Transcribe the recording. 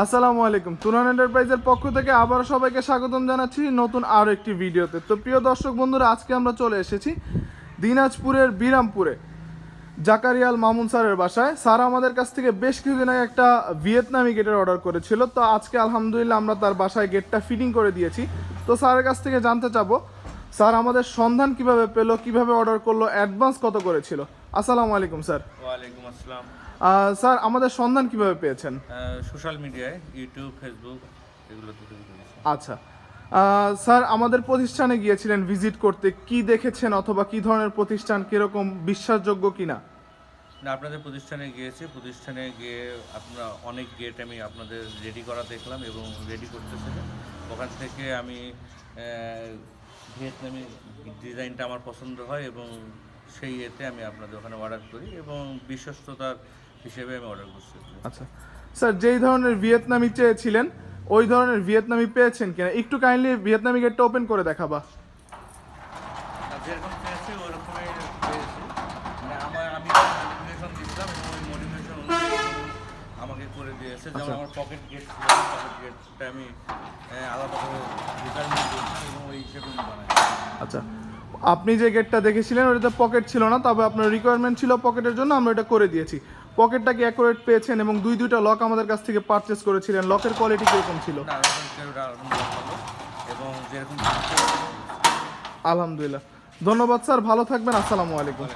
আসসালামু আলাইকুম। তুরান এন্টারপ্রাইজের পক্ষ থেকে আবার সবাইকে স্বাগতম জানাচ্ছি নতুন আরও একটি ভিডিওতে। তো প্রিয় দর্শক বন্ধুরা, আজকে আমরা চলে এসেছি দিনাজপুরের বিরামপুরে, জাকারিয়াল মামুন স্যারের বাসায়। স্যার আমাদের কাছ থেকে বেশ কিছুদিন আগে একটা ভিয়েতনামি গেটের অর্ডার করেছিল। তো আজকে আলহামদুলিল্লাহ আমরা তার বাসায় গেটটা ফিটিং করে দিয়েছি। তো স্যারের কাছ থেকে জানতে চাবো, স্যার আমাদের সন্ধান কীভাবে পেল, কীভাবে অর্ডার করল, অ্যাডভান্স কত করেছিল? আসসালামু আলাইকুম স্যার। ওয়ালাইকুম আসসালাম। স্যার আমাদের সন্ধান কীভাবে পেয়েছেন? সোশ্যাল মিডিয়ায় ইউটিউব ফেসবুক এগুলো থেকে আচ্ছা। স্যার আমাদের প্রতিষ্ঠানে গিয়েছিলেন ভিজিট করতে। কি দেখেছেন অথবা কি ধরনের প্রতিষ্ঠান কীরকম বিশ্বাসযোগ্য কিনা? না আপনাদের প্রতিষ্ঠানে গিয়েছি। প্রতিষ্ঠানে গিয়ে আপনার অনেক গেট আমি আপনাদের রেডি করা দেখলাম এবং রেডি করতেছিলেন ওখান থেকে আমি ভিয়েতনামি ডিজাইনটা আমার পছন্দ হয় এবং সেই এতে আমি আপনাদের ওখানে অর্ডার করি এবং বিশ্বস্ততার হিসেবে আমি অর্ডার করছি। আচ্ছা। স্যার যেই ধরনের ভিয়েতনামি চেয়েছিলেন ওই ধরনের ভিয়েতনামি পেয়েছেন কিনা? একটু কাইন্ডলি ভিয়েতনামি গেটটা ওপেন করে দেখাবা। যেরকম পেয়েছি ওরকমই পেয়েছি। মানে আমার আমি মোটিভেশন দিচ্ছিলাম এবং ওই মোটিভেশন আমাকে করে দিয়েছে। যেমন আচ্ছা। আমার পকেট গেট ছিল পকেট গেটটা আমি আহ, আলাদাভাবে রিটার্নিং এবং ওই হিসেবে বানাই। আচ্ছা। আপনি যে গেটটা দেখেছিলেন ওটাতে পকেট ছিল না তবে আপনার রিকোয়ারমেন্ট ছিল পকেটের জন্য আমরা এটা করে দিয়েছি। পকেটটাকে অ্যাকুরেট পেয়েছেন এবং দুই দুইটা লক আমাদের কাছ থেকে পারচেস করেছিলেন? লকের কোয়ালিটি কীরকম ছিল? আলহামদুলিল্লাহ ধন্যবাদ স্যার। ভালো থাকবেন। আসসালামু আলাইকুম।